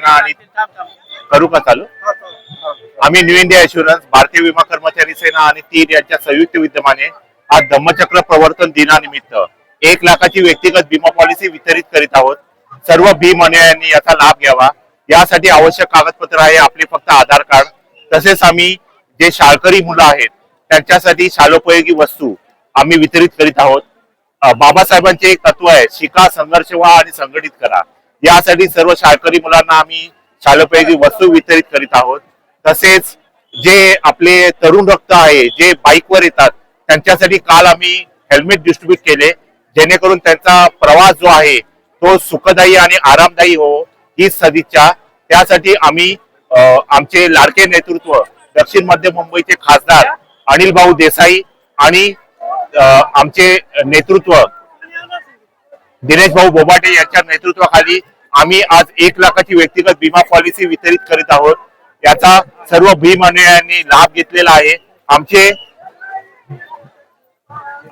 आणि करू का चालू? आम्ही न्यू इंडिया इन्शुरन्स भारतीय विमा कर्मचारी सेना आणि तीर यांच्या संयुक्त विद्यमाने आज धम्मचक्र प्रवर्तन दिनानिमित्त एक लाखाची व्यक्तिगत विमा पॉलिसी वितरित करीत आहोत. सर्व भीम अनुयायांनी याचा लाभ घ्यावा. यासाठी आवश्यक कागदपत्र आहे आपले फक्त आधार कार्ड. तसेच आम्ही जे शाळकरी मुलं आहेत त्यांच्यासाठी शालोपयोगी वस्तू आम्ही वितरित करीत आहोत. बाबासाहेबांचे एक तत्व आहे शिका संघर्ष व्हा आणि संघटित करा. यासाठी सर्व शाळकरी मुलांना आम्ही शालोपयोगी वस्तू वितरित करीत आहोत. तसेच जे आपले तरुण रक्त आहे जे बाईकवर येतात त्यांच्यासाठी काल आम्ही हेल्मेट डिस्ट्रीब्यूट केले. जेणेकरून त्यांचा प्रवास जो आहे तो सुखदायी आणि आरामदायी हो ही सदिच्छा. त्यासाठी आम्ही आमचे लाडके नेतृत्व दक्षिण मध्य मुंबईचे खासदार अनिल भाऊ देसाई आणि आमचे नेतृत्व दिनेश भाऊ बोबाटे यांच्या नेतृत्वाखाली आम्ही आज एक लाखाची व्यक्तिगत विमा पॉलिसी वितरित करीत आहोत. याचा सर्व भीम अनुयायांनी लाभ घेतलेला आहे. आमचे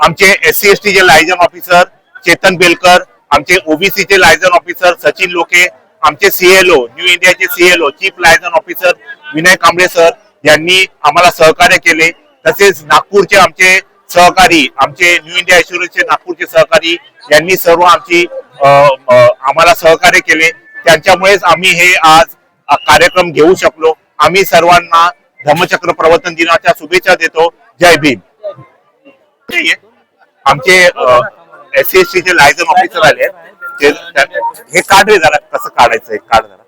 आमचे एस सी एस टी चे लायझन ऑफिसर चेतन बेलकर आमचे ओबीसी चे लायझन ऑफिसर सचिन लोके आमचे सीएलओ न्यू इंडियाचे CLO chief liaison officer Vinay Kamble sir यांनी आम्हाला सहकार्य केले. तसेच नागपूरचे आमचे सहकारी आमचे न्यू इंडिया इन्शुरन्सचे नागपूरचे सहकारी यांनी सर्व आमची आम्हाला सहकार्य केले. त्यांच्यामुळेच आम्ही हे आज कार्यक्रम घेऊ शकलो. आम्ही सर्वांना धम्मचक्र प्रवर्तन दिनाच्या शुभेच्छा देतो. जय भीम. आमचे एस सी एस टी चे लायझन ऑफिसर आले ते हे कार्ड रे जरा कसं काढायचं कार्ड जरा.